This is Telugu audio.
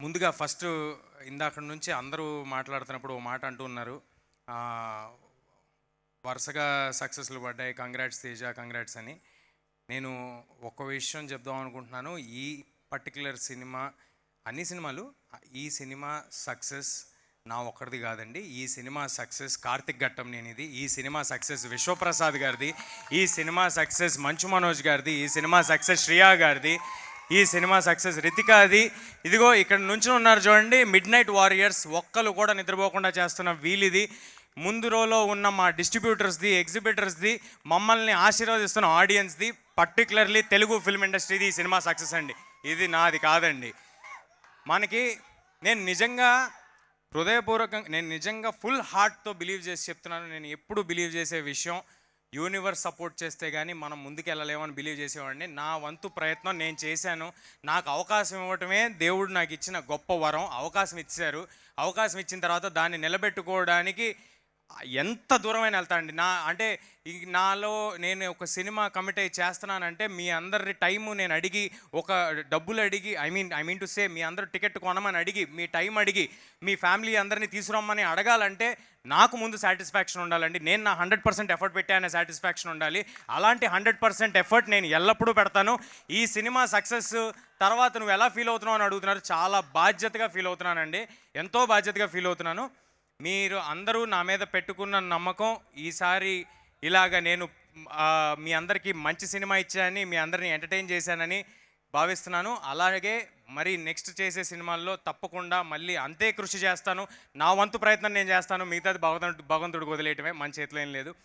ముందుగా ఫస్ట్ ఇందాక నుంచి అందరూ మాట్లాడుతున్నప్పుడు ఓ మాట అంటూ ఉన్నారు. వరుసగా సక్సెస్లు పడ్డాయి. కంగ్రాట్స్ తేజ కంగ్రాట్స్ అని. నేను ఒక విషయం చెప్దాం అనుకుంటున్నాను. ఈ పర్టికులర్ సినిమా అన్ని సినిమాలు ఈ సినిమా సక్సెస్ నా ఒక్కడిది కాదండి. ఈ సినిమా సక్సెస్ కార్తిక్ ఘట్టం నేనిది. ఈ సినిమా సక్సెస్ విశ్వప్రసాద్ గారిది. ఈ సినిమా సక్సెస్ మంచు మనోజ్ గారిది. ఈ సినిమా సక్సెస్ శ్రియా గారిది. ఈ సినిమా సక్సెస్. రితికాది ఇదిగో ఇక్కడ నుంచి ఉన్నారు చూడండి. మిడ్ నైట్ వారియర్స్ ఒక్కరు కూడా నిద్రపోకుండా చేస్తున్న వీలిది. ముందు రోలో ఉన్న మా డిస్ట్రిబ్యూటర్స్ది ఎగ్జిబిటర్స్ది మమ్మల్ని ఆశీర్వదిస్తున్న ఆడియన్స్ది పర్టికులర్లీ తెలుగు ఫిల్మ్ ఇండస్ట్రీది ఈ సినిమా సక్సెస్ అండి. ఇది నాది కాదండి. మనకి నేను నిజంగా హృదయపూర్వకంగా నేను నిజంగా ఫుల్ హార్ట్తో బిలీవ్ చేసి చెప్తున్నాను. నేను ఎప్పుడు బిలీవ్ చేసే విషయం యూనివర్స్ సపోర్ట్ చేస్తే కానీ మనం ముందుకెళ్ళలేమని బిలీవ్ చేసేవాడిని. నా వంతు ప్రయత్నం నేను చేశాను. నాకు అవకాశం ఇవ్వటమే దేవుడు నాకు ఇచ్చిన గొప్ప వరం అవకాశం ఇచ్చారు. అవకాశం ఇచ్చిన తర్వాత దాన్ని నిలబెట్టుకోవడానికి ఎంత దూరమైన వెళ్తానండి నా అంటే నాలో నేను ఒక సినిమా కమిట్ అయ్యి చేస్తున్నానంటే మీ అందరి టైము నేను అడిగి ఒక డబ్బులు అడిగి I mean I mean to say మీ అందరు టికెట్ కొనమని అడిగి మీ టైం అడిగి మీ ఫ్యామిలీ అందరినీ తీసుకురమ్మని అడగాలంటే నాకు ముందు సాటిస్ఫాక్షన్ ఉండాలండి. నేను నా హండ్రెడ్ పర్సెంట్ ఎఫర్ట్ పెట్టానే సాటిస్ఫాక్షన్ ఉండాలి. అలాంటి హండ్రెడ్ పర్సెంట్ ఎఫర్ట్ నేను ఎల్లప్పుడూ పెడతాను. ఈ సినిమా సక్సెస్ తర్వాత నువ్వు ఎలా ఫీల్ అవుతున్నావు అని అడుగుతున్నారు. చాలా బాధ్యతగా ఫీల్ అవుతున్నానండి. ఎంతో బాధ్యతగా ఫీల్ అవుతున్నాను. మీరు అందరూ నా మీద పెట్టుకున్న నమ్మకం ఈసారి ఇలాగ నేను మీ అందరికీ మంచి సినిమా ఇచ్చానని మీ అందరిని ఎంటర్టైన్ చేశానని భావిస్తున్నాను. అలాగే మరి నెక్స్ట్ చేసే సినిమాల్లో తప్పకుండా మళ్ళీ అంతే కృషి చేస్తాను. నా వంతు ప్రయత్నం నేను చేస్తాను. మిగతాది భగవంతుడు భగవంతుడికి వదిలేయటమే మన చేతిలో ఏం లేదు.